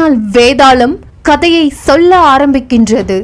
ஆனால் வேதாளம் கதையை சொல்ல ஆரம்பிக்கின்றது.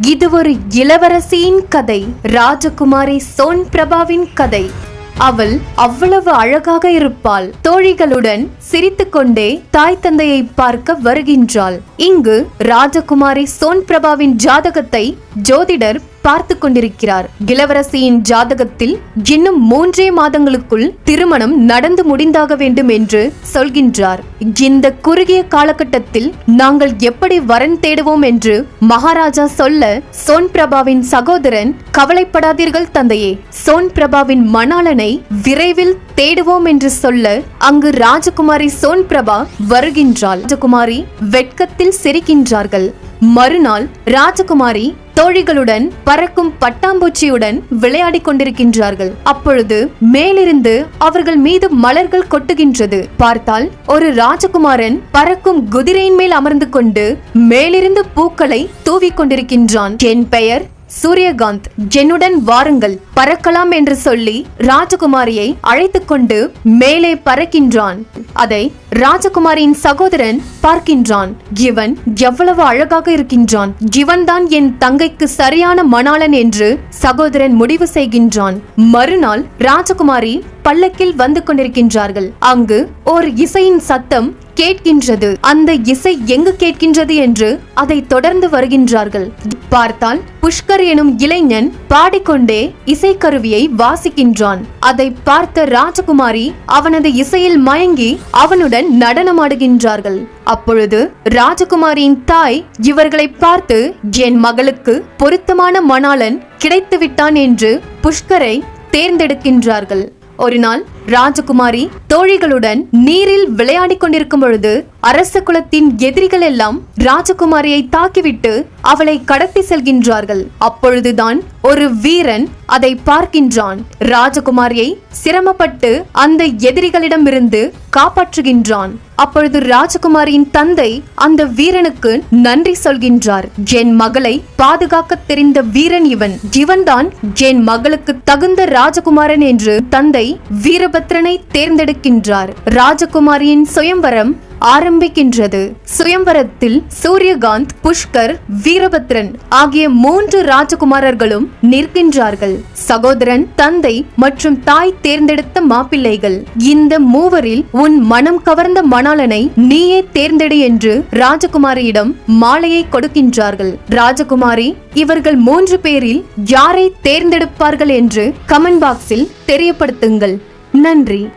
இது ஒரு இளவரசியின் கதை ராஜகுமாரி சோன் பிரபாவின் கதை. அவள் அவ்வளவு அழகாக இருப்பாள். தோழிகளுடன் சிரித்துக்கொண்டே தாய் தந்தையை பார்க்க வருகின்றாள். இங்கு ராஜகுமாரி சோன் பிரபாவின் ஜாதகத்தை ஜோதிடர் பார்த்து கொண்டிருக்கிறார் இளவரசியின் ஜாதகத்தில் இன்னும் மூன்றே மாதங்களுக்குள் திருமணம் நடந்து முடிந்தாக வேண்டும் என்று சொல்கின்றார். இந்த குறுகிய காலகட்டத்தில் நாங்கள் எப்படி வரன் தேடுவோம் என்று மகாராஜா சொல்ல சோன் பிரபாவின் சகோதரன் கவலைப்படாதீர்கள் தந்தையே. சோன் பிரபாவின் மணாளனை விரைவில் தேடுவோம் என்று சொல்ல அங்கு ராஜகுமாரி சோன் பிரபா வருகின்றாள். ராஜகுமாரி வெட்கத்தில் சிரிக்கின்றார்கள். மறுநாள் ராஜகுமாரி தோழிகளுடன் பறக்கும் பட்டாம்பூச்சியுடன் விளையாடிக் கொண்டிருக்கின்றார்கள். அப்பொழுது மேலிருந்து அவர்கள் மீது மலர்கள் கொட்டுகின்றது. பார்த்தால் ஒரு ராஜகுமாரன் பறக்கும் குதிரையின் மேல் அமர்ந்து கொண்டு மேலிருந்து பூக்களை தூவிக் கொண்டிருக்கின்றான். என் பெயர் சூரியகாந்த் என்னுடன் வாருங்கள் பறக்கலாம் என்று சொல்லி ராஜகுமாரியை அழைத்து கொண்டு மேலே பறக்கின்றான். அதை ராஜகுமாரியின் சகோதரன் பார்க்கின்றான். இவன் எவ்வளவு அழகாக இருக்கின்றான். இவன்தான் என் தங்கைக்கு சரியான மணாளன் என்று சகோதரன் முடிவு செய்கின்றான். மறுநாள் ராஜகுமாரி பல்லக்கில் வந்து கொண்டிருக்கின்றார்கள். அங்கு ஓர் இசையின் சத்தம் கேட்கின்றது. அந்த இசை எங்கு கேட்கின்றது என்று அதை தொடர்ந்து வருகின்றார்கள். பார்த்தால் புஷ்கர் எனும் இளைஞன் பாடிக்கொண்டே இசைக்கருவியை வாசிக்கின்றான். அதை பார்த்த ராஜகுமாரி அவனது இசையில் மயங்கி அவனுடன் நடனமாடுகின்றார்கள். அப்பொழுது ராஜகுமாரியின் தாய் இவர்களை பார்த்து என் மகளுக்கு பொருத்தமான மணாளன் கிடைத்துவிட்டான் என்று புஷ்கரை தேர்ந்தெடுக்கின்றார்கள். ஒரு நாள் ராஜகுமாரி தோழிகளுடன் நீரில் விளையாடிக் கொண்டிருக்கும் பொழுது அரச குலத்தின் எதிரிகள் எல்லாம் ராஜகுமாரியை தாக்கிவிட்டு அவளை கடத்தி செல்கின்றார்கள். அப்பொழுதுதான் ஒரு வீரன் அதை பார்க்கின்றான். ராஜகுமாரியை சிரமப்பட்டு அந்த எதிரிகளிடமிருந்து காப்பாற்றுகின்றான். அப்பொழுது ராஜகுமாரியின் தந்தை அந்த வீரனுக்கு நன்றி சொல்கின்றார். என் மகளை பாதுகாக்க தெரிந்த வீரன் இவன். இவன்தான் என் மகளுக்கு தகுந்த ராஜகுமாரன் என்று தந்தை வீரப வீரபத்ரனை தேர்ந்தெடுக்கின்றார். ராஜகுமாரியின் சுயம்பரம் ஆரம்பிக்கின்றது. சுயம்பரத்தில் சூரியகாந்த் புஷ்கர் வீரபத்ரன் ஆகிய மூன்று ராஜகுமாரர்களும் நிற்கின்றார்கள். சகோதரன் தந்தை மற்றும் தாய் தேர்ந்தெடுத்த மாப்பிள்ளைகள். இந்த மூவரில் உன் மனம் கவர்ந்த மணாளனை நீயே தேர்ந்தெடு என்று ராஜகுமாரியிடம் மாலையை கொடுக்கின்றார்கள். ராஜகுமாரி இவர்கள் மூன்று பேரில் யாரை தேர்ந்தெடுப்பார்கள் என்று கமெண்ட் பாக்ஸில் தெரியப்படுத்துங்கள். நன்றி.